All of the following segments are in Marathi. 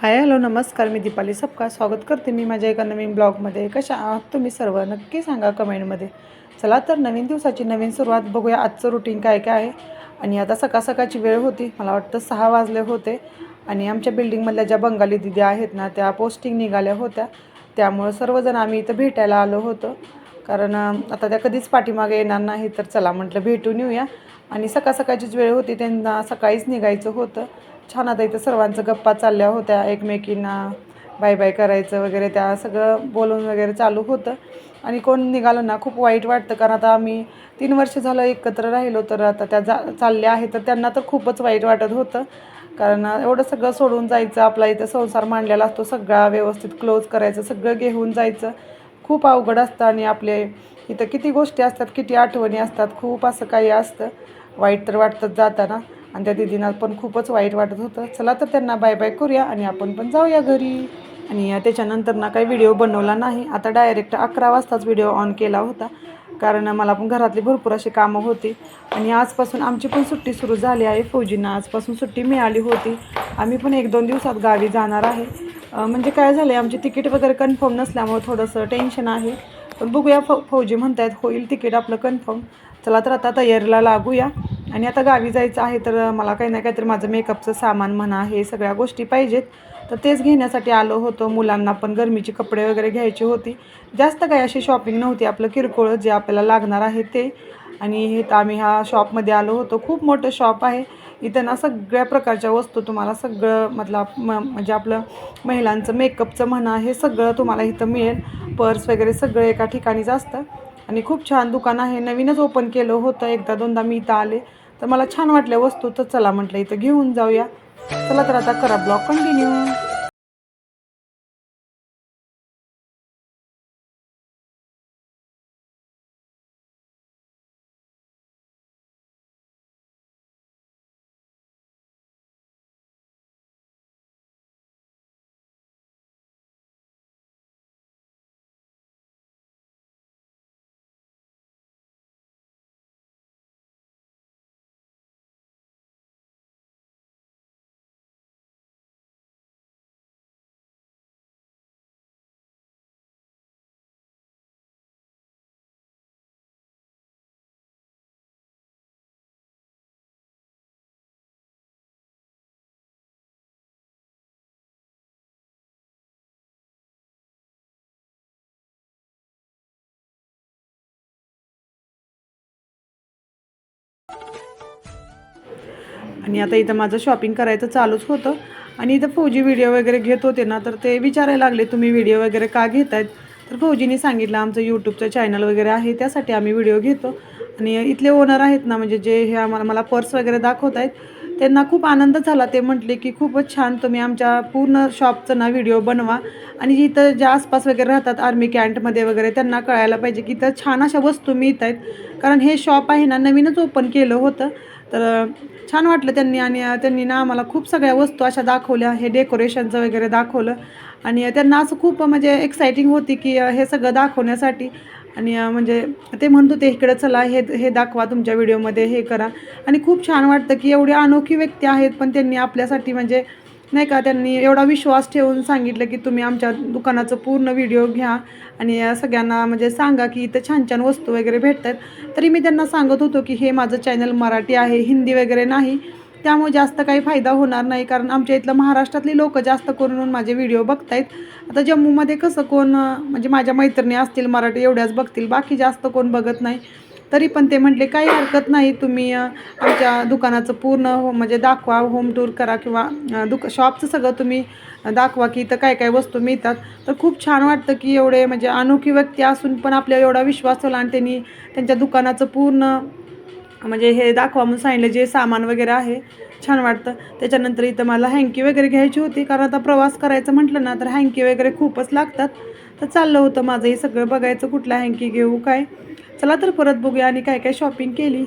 हाय हॅलो नमस्कार मी दीपाली सबका स्वागत करते मी माझ्या एका नवीन ब्लॉगमध्ये. कशा आहात तुम्ही सर्व? नक्की सांगा कमेंटमध्ये. चला तर नवीन दिवसाची नवीन सुरुवात बघूया. आजचं रुटीन काय काय आहे? आणि आता सकाळ सकाळची वेळ होती. मला वाटतं सहा वाजले होते. आणि आमच्या बिल्डिंगमधल्या ज्या बंगाली दिदी आहेत ना त्या पोस्टिंग निघाल्या होत्या. त्यामुळं सर्वजण आम्ही इथं भेटायला आलो होतो. कारण आता त्या कधीच पाठीमागे येणार नाही तर चला म्हटलं भेटून येऊया. आणि सकाळ सकाळचीच वेळ होती त्यांना सकाळीच निघायचं होतं. छान आता इथं सर्वांचं गप्पा चालल्या होत्या एकमेकींना बाय बाय करायचं वगैरे त्या सगळं बोलून वगैरे चालू होतं. आणि कोण निघालं ना खूप वाईट वाटतं कारण आता आम्ही तीन वर्ष झालं एकत्र राहिलो तर आता त्या जा चालल्या आहेत तर त्यांना तर खूपच वाईट वाटत होतं. कारण एवढं सगळं सोडून जायचं आपला इथं संसार मांडलेला असतो सगळा व्यवस्थित क्लोज करायचं सगळं घेऊन जायचं. खूप अवघड असतं आणि आपले इथं किती गोष्टी असतात किती आठवणी असतात खूप असं काही असतं. वाईट तर वाटतंच जाताना आणि त्या दिदींना पण खूपच वाईट वाटत होतं. चला तर त्यांना बाय बाय करूया आणि आपण पण जाऊया घरी. आणि त्याच्यानंतर ना काही व्हिडिओ बनवला नाही. आता डायरेक्ट अकरा वाजताच व्हिडिओ ऑन केला होता. कारण मला पण घरातली भरपूर अशी कामं होती. आणि आजपासून आमची पण सुट्टी सुरू झाली आहे. फौजींना आजपासून सुट्टी मिळाली होती. आम्ही पण एक दोन दिवसात गावी जाणार आहे. म्हणजे काय झालं आहे आमची तिकीट वगैरे कन्फर्म नसल्यामुळं थोडंसं टेन्शन आहे. पण बघूया फौ फौजी म्हणतायत होईल तिकीट आपलं कन्फर्म चला तर आता तयारीला लागूया. आणि आता गावी जायचं आहे तर मला काही ना काहीतरी माझं मेकअपचं सामान म्हणा हे सगळ्या गोष्टी पाहिजेत. तर तेच घेण्यासाठी आलो होतो. मुलांना पण गरमीचे कपडे वगैरे घ्यायची होती. जास्त काही अशी शॉपिंग नव्हती. आपलं किरकोळ जे आपल्याला लागणार आहे ते. आणि हे तर आम्ही ह्या शॉपमध्ये आलो होतो. खूप मोठं शॉप आहे. इथं ना सगळ्या प्रकारच्या वस्तू तुम्हाला सगळं मतलब म म्हणजे आपलं महिलांचं मेकअपचं म्हणा हे सगळं तुम्हाला इथं मिळेल. पर्स वगैरे सगळं एका ठिकाणीच असतं. आणि खूप छान दुकान आहे. नवीनच ओपन केलं होतं. एकदा दोनदा मी इथं आले. तर मला छान वाटल्या वस्तू तर चला म्हटलं इथं घेऊन जाऊया. चला तर आता करा ब्लॉग कंटिन्यू आणि आता इथं माझं शॉपिंग करायचं चालूच होतं. आणि इथं फौजी व्हिडिओ वगैरे घेत होते ना तर ते विचारायला लागले तुम्ही व्हिडिओ वगैरे का घेत आहेत तर फौजीने सांगितलं आमचं यूट्यूबचं चॅनल वगैरे आहे त्यासाठी आम्ही व्हिडिओ घेतो. आणि इथले ओनर आहेत ना म्हणजे जे हे आम्हाला मला पर्स वगैरे दाखवत आहेत त्यांना खूप आनंद झाला. ते म्हटले की खूपच छान तुम्ही आमच्या पूर्ण शॉपचं ना व्हिडिओ बनवा. आणि इथं ज्या आसपास वगैरे राहतात आर्मी कॅन्टमध्ये वगैरे त्यांना कळायला पाहिजे की इथं छान अशा वस्तू मिळत आहेत कारण हे शॉप आहे ना नवीनच ओपन केलं होतं. तर छान वाटलं त्यांनी आणि त्यांनी ना आम्हाला खूप सगळ्या वस्तू अशा दाखवल्या. हे डेकोरेशनचं वगैरे दाखवलं. आणि त्यांना असं खूप म्हणजे एक्साइटिंग होती की हे सगळं दाखवण्यासाठी. आणि म्हणजे ते म्हणत होते इकडं चला हे हे दाखवा तुमच्या व्हिडिओमध्ये हे करा. आणि खूप छान वाटतं की एवढी अनोखी व्यक्ती आहेत पण त्यांनी आपल्यासाठी म्हणजे नाही का त्यांनी एवढा विश्वास ठेवून सांगितलं की तुम्ही आमच्या दुकानाचं पूर्ण व्हिडिओ घ्या आणि सगळ्यांना म्हणजे सांगा की इथं छान छान वस्तू वगैरे भेटतात. तरी मी त्यांना सांगत होतो की हे माझं चॅनल मराठी आहे हिंदी वगैरे नाही. त्यामुळे जास्त काही फायदा होणार नाही कारण आमच्या इथलं महाराष्ट्रातली लोक जास्त करून माझे व्हिडिओ बघतायत. आता जम्मूमध्ये कसं कोण म्हणजे माझ्या मैत्रिणी असतील मराठी एवढ्याच बघतील बाकी जास्त कोण बघत नाही. तरी पण ते म्हटले काही हरकत नाही तुम्ही आमच्या दुकानाचं पूर्ण हो म्हणजे दाखवा होम टूर करा किंवा दुक शॉपचं सगळं तुम्ही दाखवा की इथं काय काय वस्तू मिळतात. तर खूप छान वाटतं की एवढे म्हणजे अनोखी व्यक्ती असून पण आपल्याला एवढा विश्वास ठेवला आणि त्यांनी त्यांच्या दुकानाचं पूर्ण म्हणजे हे दाखवा म्हणून सांगितलं जे सामान वगैरे आहे छान वाटतं. त्याच्यानंतर इथं मला हँकी वगैरे घ्यायची होती कारण आता प्रवास करायचं म्हटलं ना तर हँकी वगैरे खूपच लागतात. तर चाललं होतं माझं हे सगळं बघायचं कुठला हँकी घेऊ काय. चला तर परत बघूया आणि काय काय शॉपिंग केली.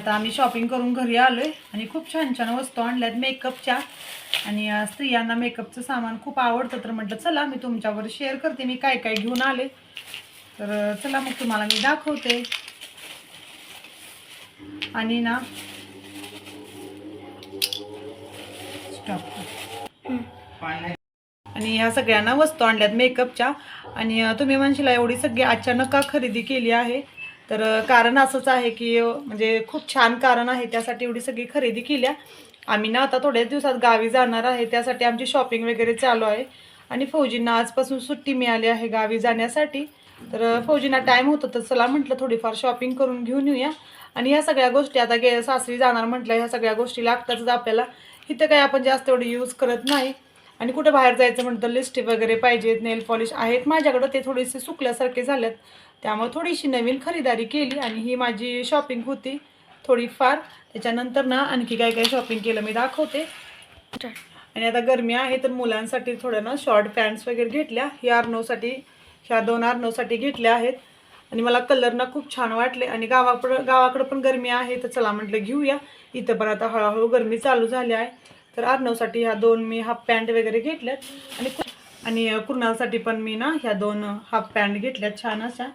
आता आम्ही शॉपिंग करून घरी आलो आहे आणि खूप छान छान वस्तू आणल्यात मेकअपच्या आणि स्त्रियांना मेकअपचं सामान खूप आवडतं. तर म्हटलं चला मी तुमच्यावर शेअर करते. मी काय काय घेऊन आले. तर चला मग तुम्हाला मी दाखवते. आणि ना स्टॉप आणि ह्या सगळ्यांना वस्तू आणल्यात मेकअपच्या आणि तुम्ही म्हणशील एवढी सगळी अचानक का खरेदी केली आहे? तर कारण असंच आहे की म्हणजे खूप छान कारण आहे त्यासाठी एवढी सगळी खरेदी केल्या. आम्ही ना आता थोड्याच दिवसात गावी जाणार आहे त्यासाठी आमची शॉपिंग वगैरे चालू आहे. आणि फौजींना आजपासून सुट्टी मिळाली आहे गावी जाण्यासाठी. तर फौजींना टाईम होतं तर चला म्हटलं थोडीफार शॉपिंग करून घेऊन येऊया. आणि ह्या सगळ्या गोष्टी आता गे सासरी जाणार म्हटलं ह्या सगळ्या गोष्टी लागतातच आपल्याला. इथं काही आपण जास्त एवढं यूज करत नाही. आणि कुठं बाहेर जायचं म्हणतं लिस्टी वगैरे पाहिजेत नेल पॉलिश आहेत. माझ्याकडं ते थोडेसे सुकल्यासारखे झाल्यात त्यामुळे थोडीशी नवीन खरेदारी केली आणि ही माझी शॉपिंग होती थोडीफार त्याच्यानंतर ना आणखी काय काय शॉपिंग केलं मी दाखवते. आणि आता गरमी आहे तर मुलांसाठी थोड्या ना शॉर्ट पॅन्ट्स वगैरे घेतल्या. ही आरनोसाठी ह्या दोन आरनोसाठी घेतल्या आहेत. आणि मला कलर ना खूप छान वाटले. आणि गावाकडं गावाकडं पण गरमी आहे तर चला म्हटलं घेऊया. इथं पण आता हळूहळू गरमी चालू झाली आहे. तर आर्नवसाठी ह्या दोन मी हाफ पॅन्ट वगैरे घेतल्यात. आणि आणि अं, कुणालसाठी पण मी ना ह्या दोन हाफ पॅन्ट घेतल्यात छान अशा.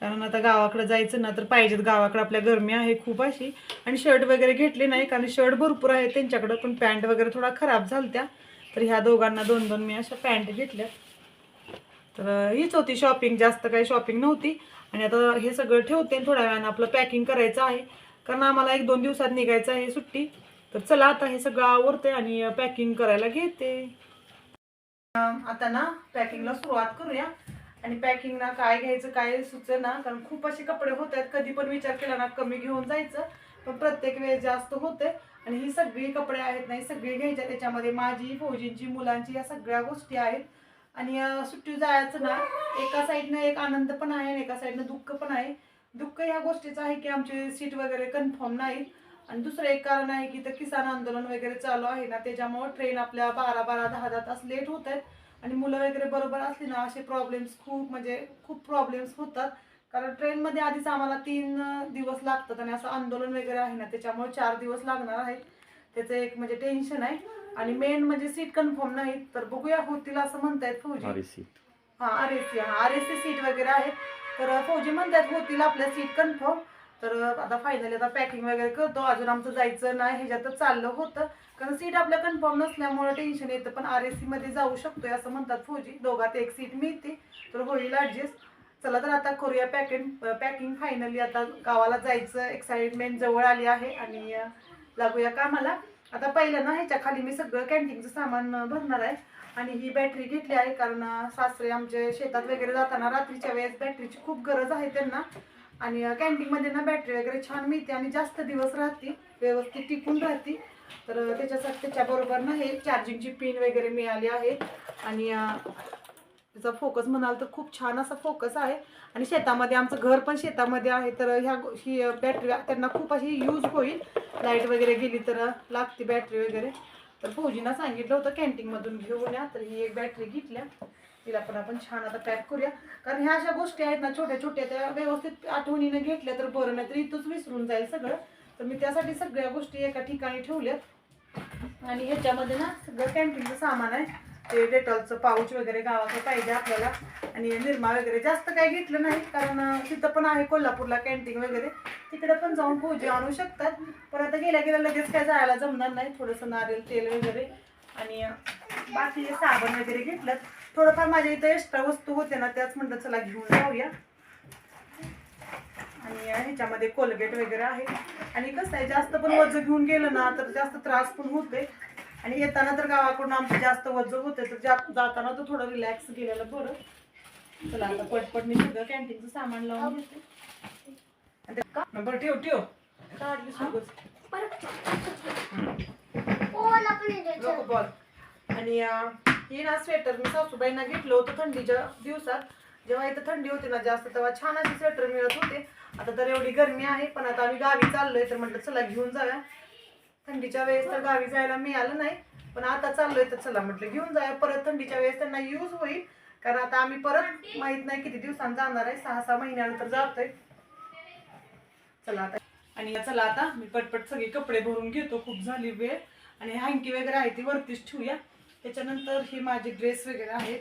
कारण आता गावाकडे जायचं ना तर पाहिजेत गावाकडे आपल्या गरमी आहे खूप अशी. आणि शर्ट वगैरे घेतले नाही कारण शर्ट भरपूर आहे त्यांच्याकडं पण पॅन्ट वगैरे थोडा खराब झालत्या. तर ह्या दोघांना दोन दोन मी अशा पॅन्ट घेतल्या तर हीच होती शॉपिंग जास्त काही शॉपिंग नव्हती. आणि आता हे सगळं ठेवते थोड्या वेळानं आपलं पॅकिंग करायचं आहे. कारण आम्हाला एक दोन दिवसात निघायचं आहे सुट्टी. तर चला आता हे सगळं आवडते आणि पॅकिंग करायला घेते. आता ना पॅकिंगला सुरुवात करूया. आणि पॅकिंगला काय घ्यायचं काय सुचेना ना कारण खूप असे कपडे होत आहेत कधी पण विचार केला ना कमी घेऊन जायचं पण प्रत्येक वेळेस जास्त होते. आणि ही सगळी कपडे आहेत नाही सगळी घ्यायच्या त्याच्यामध्ये माझी फौजींची मुलांची या सगळ्या गोष्टी आहेत. आणि सुट्टी जायचं ना एका साईडनं एक आनंद पण आहे आणि एका साईडनं दुःख पण आहे. दुःख ह्या गोष्टीचं आहे की आमची सीट वगैरे कन्फर्म नाही. आणि दुसरं एक कारण आहे की तर किसान आंदोलन वगैरे चालू आहे ना त्याच्यामुळे ट्रेन आपल्या बारा बारा दहा दहा तास लेट होत आहेत आणि मुलं वगैरे बरोबर असली ना असे प्रॉब्लेम्स खूप म्हणजे खूप प्रॉब्लेम्स होतात. कारण ट्रेनमध्ये आधीच आम्हाला तीन दिवस लागतात आणि असं आंदोलन वगैरे आहे ना त्याच्यामुळे चार दिवस लागणार आहेत. त्याचं एक म्हणजे टेन्शन आहे. आणि मेन म्हणजे सीट कन्फर्म नाही तर बघूया होतील असं म्हणतायत फौजी. हा आर एस सी हा आर एस सी सीट वगैरे आहेत. तर फौजी म्हणतात होतील आपल्या सीट कन्फर्म तर आता फायनली आता पॅकिंग वगैरे करतो. अजून आमचं जायचं नाही ह्याच्यातच चाललं होतं. कारण सीट आपल्या कन्फर्म नसल्यामुळे टेन्शन येतं. पण आर एस सीमध्ये जाऊ शकतोय असं म्हणतात फौजी. दोघात एक सीट मिळते. तर होईल ॲडजस्ट चला तर आता करूया पॅकिंग पॅकिंग फायनली आता गावाला जायचं. एक्साइटमेंट जवळ आली आहे आणि लागूया कामाला. आता पहिलं ना ह्याच्या खाली मी सगळं कॅन्टीनचं सामान भरणार आहे. आणि ही बॅटरी घेतली आहे कारण सासरे आमचे शेतात वगैरे जाताना रात्रीच्या वेळेस बॅटरीची खूप गरज आहे त्यांना. आणि कॅन्टीनमध्ये ना बॅटरी वगैरे छान मिळते आणि जास्त दिवस राहते व्यवस्थित टिकून राहते तर त्याच्यासाठी त्याच्याबरोबर ना हे चार्जिंगची पिन वगैरे मिळाली आहे. आणि त्याचा फोकस म्हणाल तर खूप छान असा फोकस आहे. आणि शेतामध्ये आमचं घर पण शेतामध्ये आहे. तर ह्या ही बॅटरी त्यांना खूप अशी यूज होईल. लाइट वगैरे गेली तर लागते बॅटरी वगैरे. तर फौजीना सांगितलं होतं कॅन्टीनमधून घेऊन या. तर ही एक बॅटरी घेतल्या. तिला पण आपण छान आता पॅक करूया. कारण ह्या अशा गोष्टी आहेत ना छोट्या छोट्या त्या व्यवस्थित आठवणीनं घेतल्या तर बरं. नाही तर इथंच विसरून जाईल सगळं. तर मी त्यासाठी सगळ्या गोष्टी एका ठिकाणी ठेवल्यात. आणि ह्याच्यामध्ये ना सगळं कॅन्टीनचं सामान आहे. ते डेटॉलचं पाऊच वगैरे गावाचं पाहिजे आपल्याला. आणि निरमा वगैरे जास्त काही घेतलं नाही कारण तिथं पण आहे कोल्हापूरला कॅन्टीन वगैरे. तिकडे पण जाऊन भोजी आणू शकतात. पण आता गेल्या गेल्या लगेच काय जायला जमणार नाही. थोडंसं नारियल तेल वगैरे आणि बाकी साबण वगैरे घेतलं थोडंफार माझ्या इथं एक्स्ट्रा वस्तू होते ना त्याच म्हणलं चला घेऊन जाऊया. आणि ह्याच्यामध्ये कोलगेट वगैरे आहे. आणि कसं आहे जास्त पण वजन घेऊन गेलं ना तर जास्त त्रास पण होते आणि येताना तर गावाकडून आमचं जास्त वजन होते तर जा जाताना तर थोडं रिलॅक्स गेलेलं बरं. चला आता पटपट मी सगळं कॅन्टीनचं सामान लावून घेते. ते- बरं ठेव ठेव. काढली सगळंच. नको बॉल आणि हे ना स्वेटर मी सासूबाईंना घेतलं होतं थंडीच्या दिवसात. जेव्हा इथं थंडी होती ना जास्त तेव्हा छान असे स्वेटर मिळत होते. आता तर एवढी गरमी आहे पण आता आम्ही गावी चाललोय तर म्हटलं चला घेऊन जाऊया. थंडीच्या वेळेस तर गावी जायला मिळालं नाही पण आता चाललोय तर चला म्हटलं घेऊन जाऊया. परत थंडीच्या वेळेस त्यांना यूज होईल कारण आता आम्ही परत माहीत नाही किती दिवसांनी जाणार आहे सहा सहा महिन्यानंतर जातोय. चला आता. आणि चला आता मी पटपट सगळे कपडे भरून घेतो खूप झाली वेळ. आणि हँकी वगैरे आहे ती वरतीच ठेवूया. त्याच्यानंतर हे माझे ड्रेस वगैरे आहेत.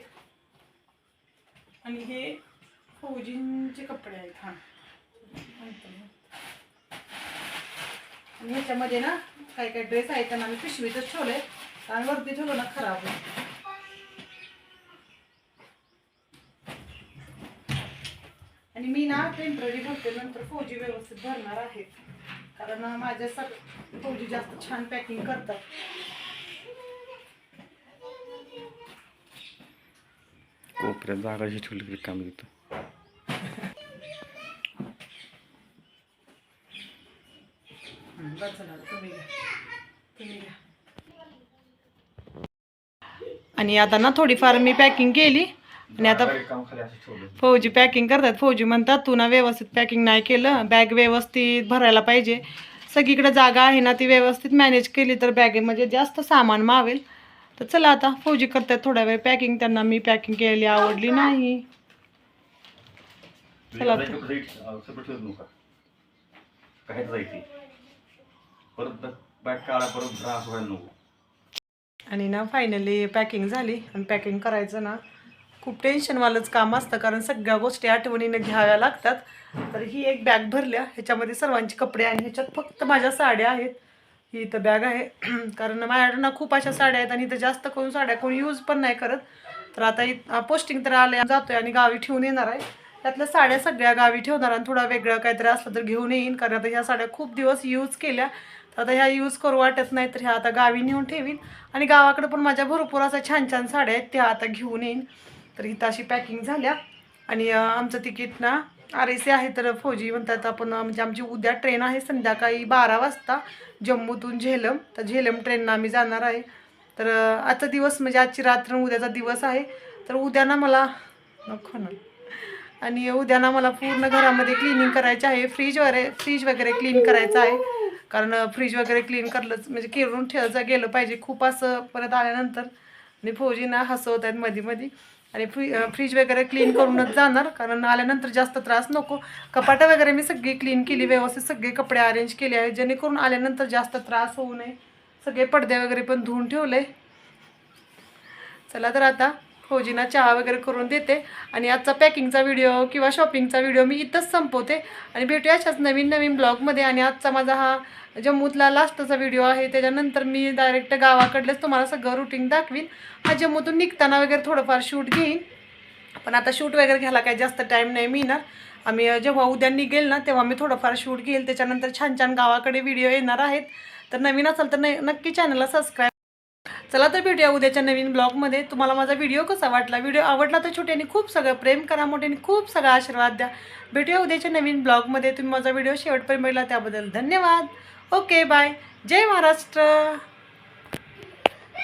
आणि हे फौजींचे कपडे आहेत हां. आणि ह्याच्यामध्ये ना काही काही ड्रेस आहेत त्यांना आम्ही पिशवीतच ठेवले कारण वरती ठेवलं ना खराब. होईल आणि मी ना टेंपररी भरते नंतर फौजी व्यवस्थित भरणार आहे कारण माझ्या सग फौजी जास्त छान पॅकिंग करतात. कोपऱ्यात जागा ठेवली काम येतं हं, बस झालं आता. तुम्ही घ्या. तुम्ही घ्या. आणि आता ना थोडीफार मी पॅकिंग केली. आणि आता फौजी पॅकिंग करतात. फौजी म्हणतात तू ना व्यवस्थित पॅकिंग नाही केलं. बॅग व्यवस्थित भरायला पाहिजे. सगळीकडे जागा आहे ना ती व्यवस्थित मॅनेज केली तर बॅगेमध्ये जास्त सामान मावेल. तर चला आता फौजी करतात थोड्या वेळ पॅकिंग त्यांना मी पॅकिंग केलेली आवडली नाही. चला आता. सगळं ठेवत नका काय जायची परत बॅग काढा परत त्रास व्हायला नको. आणि ना फायनली पॅकिंग झाली. आणि पॅकिंग करायचं ना खूप टेन्शनवालंच काम असतं. कारण सगळ्या गोष्टी आठवणीने घ्याव्या लागतात. तर ही एक बॅग भरल्या. ह्याच्यामध्ये सर्वांचे कपडे आणि ह्याच्यात फक्त माझ्या साड्या आहेत. ही इथं बॅग आहे. कारण माझ्याकडे ना खूप अशा साड्या आहेत. आणि इथं जास्त करून साड्या कोणी यूज पण नाही करत. तर आता इत पोस्टिंग तर आले जातोय आणि गावी ठेवून येणार आहे. त्यातल्या साड्या सगळ्या गावी ठेवणार. आणि थोडा वेगळं काहीतरी असलं तर घेऊन येईन. कारण आता ह्या साड्या खूप दिवस यूज केल्या. तर आता ह्या यूज करू वाटत नाही तर ह्या आता गावी नेऊन ठेवीन. आणि गावाकडे पण माझ्या भरपूर असा छान छान साड्या आहेत त्या आता घेऊन येईन. तर इथं अशी पॅकिंग झाल्या. आणि आमचं तिकीट ना आर ए सी आहे तर फौजी म्हणतात आपण म्हणजे आमची उद्या ट्रेन आहे संध्याकाळी बारा वाजता जम्मूतून झेलम. तर झेलम ट्रेननं आम्ही जाणार आहे. तर आजचा दिवस म्हणजे आजची रात्र उद्याचा दिवस आहे. तर उद्या ना मला नको ना. आणि उद्या ना मला पूर्ण घरामध्ये क्लिनिंग करायचं आहे. फ्रीज वगैरे फ्रीज वगैरे क्लीन करायचं आहे. कारण फ्रीज वगैरे क्लीन करलंच. म्हणजे केरून ठेवायचं गेलं पाहिजे. खूप असं परत आल्यानंतर. आणि फौजींना हसवत आहेत मध्ये मध्ये आणि फ्री फ्रीज वगैरे क्लीन करूनच जाणार. कारण आल्यानंतर जास्त त्रास नको. कपाटं वगैरे मी सगळी क्लीन केली. व्यवस्थित सगळे कपडे अरेंज केले आहेत. जेणेकरून आल्यानंतर जास्त त्रास होऊ नये. सगळे पडदे वगैरे पण धुवून ठेवले चला तर आता फौजीना चहा वगैरे करून देते. आणि आजचा पॅकिंगचा व्हिडिओ किंवा शॉपिंगचा व्हिडिओ मी इथंच संपवते. आणि भेटूया अशाच नवीन नवीन ब्लॉगमध्ये. आणि आजचा माझा हा जम्मूतला लास्टचा व्हिडिओ आहे. त्याच्यानंतर मी डायरेक्ट गावाकडलेच तुम्हाला सगळं रुटीन दाखवीन. हा जम्मूतून निघताना वगैरे थोडंफार शूट घेईन. पण आता शूट वगैरे घ्यायला काही जास्त टाईम नाही मिळणार. आम्ही जेव्हा उद्या निघेल ना तेव्हा मी थोडंफार शूट घेईल. त्याच्यानंतर छान छान गावाकडे व्हिडिओ येणार आहेत. तर नवीन असेल तर न नक्की चॅनलला सबस्क्राईब चला तर भेटूया उद्याच्या नवीन ब्लॉगमध्ये. तुम्हाला माझा व्हिडिओ कसा वाटला? व्हिडिओ आवडला तर छोट्याने खूप सगळं प्रेम करा मोठ्याने खूप सगळा आशीर्वाद द्या. भेटूया उद्याच्या नवीन ब्लॉगमध्ये. तुम्ही माझा व्हिडिओ शेवटपर्यंत मिळला त्याबद्दल धन्यवाद. Okay bye. जय महाराष्ट्र.